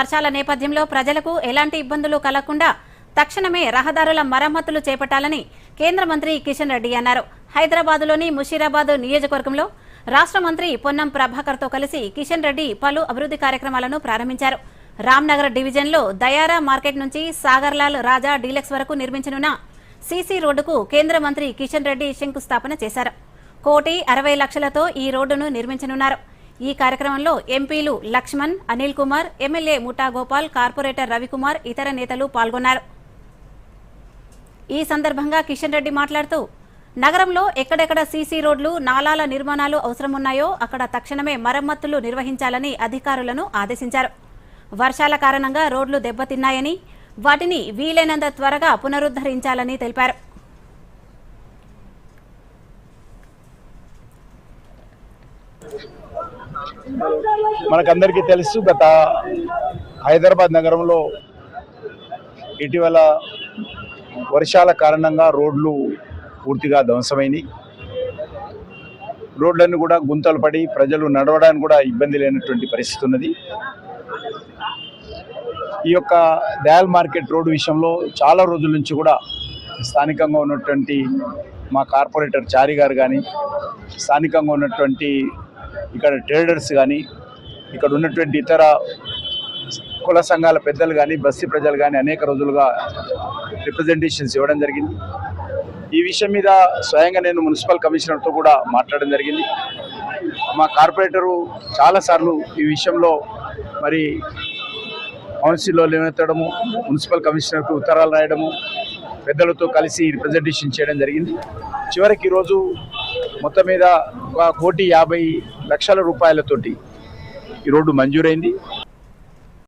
వర్షాల నేపథ్యంలో ప్రజలకు ఎలాంటి ఇబ్బందులు కలగకుండా తక్షణమే రహదారుల మరమ్మతులు చేపట్టాలని కేంద్ర మంత్రి కిషన్ రెడ్డి అన్నారు. హైదరాబాద్లోని ముషీరాబాద్ నియోజకవర్గంలో రాష్ట్ర మంత్రి పొన్నం ప్రభాకర్తో కలిసి కిషన్ రెడ్డి పలు అభివృద్ధి కార్యక్రమాలను ప్రారంభించారు. రామ్నగర్ డివిజన్లో దయారా మార్కెట్ నుంచి సాగర్లాల్ రాజా డీలక్స్ వరకు నిర్మించనున్న సీసీ రోడ్డుకు కేంద్ర మంత్రి కిషన్ రెడ్డి శంకుస్థాపన చేశారు. కోటి అరవై లక్షలతో ఈ రోడ్డును నిర్మించనున్నారు. ఈ కార్యక్రమంలో ఎంపీలు లక్ష్మణ్ అనిల్ కుమార్ ఎమ్మెల్యే ముఠాగోపాల్ కార్పొరేటర్ రవికుమార్ ఇతర నేతలు పాల్గొన్నారు. ఈ సందర్భంగా కిషన్ రెడ్డి మాట్లాడుతూ నగరంలో ఎక్కడెక్కడ సీసీ రోడ్లు నాలాల నిర్మాణాలు అవసరమున్నాయో అక్కడ తక్షణమే మరమ్మతులు నిర్వహించాలని అధికారులను ఆదేశించారు. వర్షాల కారణంగా రోడ్లు దెబ్బతిన్నాయని వాటిని వీలైనంత త్వరగా పునరుద్ధరించాలని తెలిపారు. మనకందరికీ తెలుసు గత హైదరాబాద్ నగరంలో ఇటీవల వర్షాల కారణంగా రోడ్లు పూర్తిగా ధ్వంసమైనవి రోడ్లన్నీ కూడా గుంతలు పడి ప్రజలు నడవడానికి కూడా ఇబ్బంది లేనటువంటి పరిస్థితి ఉన్నది. ఈ యొక్క దయాల్ మార్కెట్ రోడ్డు విషయంలో చాలా రోజుల నుంచి కూడా స్థానికంగా ఉన్నటువంటి మా కార్పొరేటర్ చారి గారు కానీ స్థానికంగా ఉన్నటువంటి ఇక్కడ ట్రేడర్స్ కానీ ఇక్కడ ఉన్నటువంటి ఇతర కుల సంఘాల పెద్దలు కానీ బస్తీ ప్రజలు కానీ అనేక రోజులుగా రిప్రజెంటేషన్స్ ఇవ్వడం జరిగింది. ఈ విషయం మీద స్వయంగా నేను మున్సిపల్ కమిషనర్తో కూడా మాట్లాడడం జరిగింది. మా కార్పొరేటరు చాలాసార్లు ఈ విషయంలో మరి కౌన్సిల్లో లేవనెత్తడము మున్సిపల్ కమిషనర్కు ఉత్తరాలు రాయడము పెద్దలతో కలిసి రిప్రజెంటేషన్ చేయడం జరిగింది. చివరికి ఈరోజు మొత్తం మీద కోటి యాభై లక్షల రూపాయలతోటి ఈ రోడ్డు మంజూరైంది.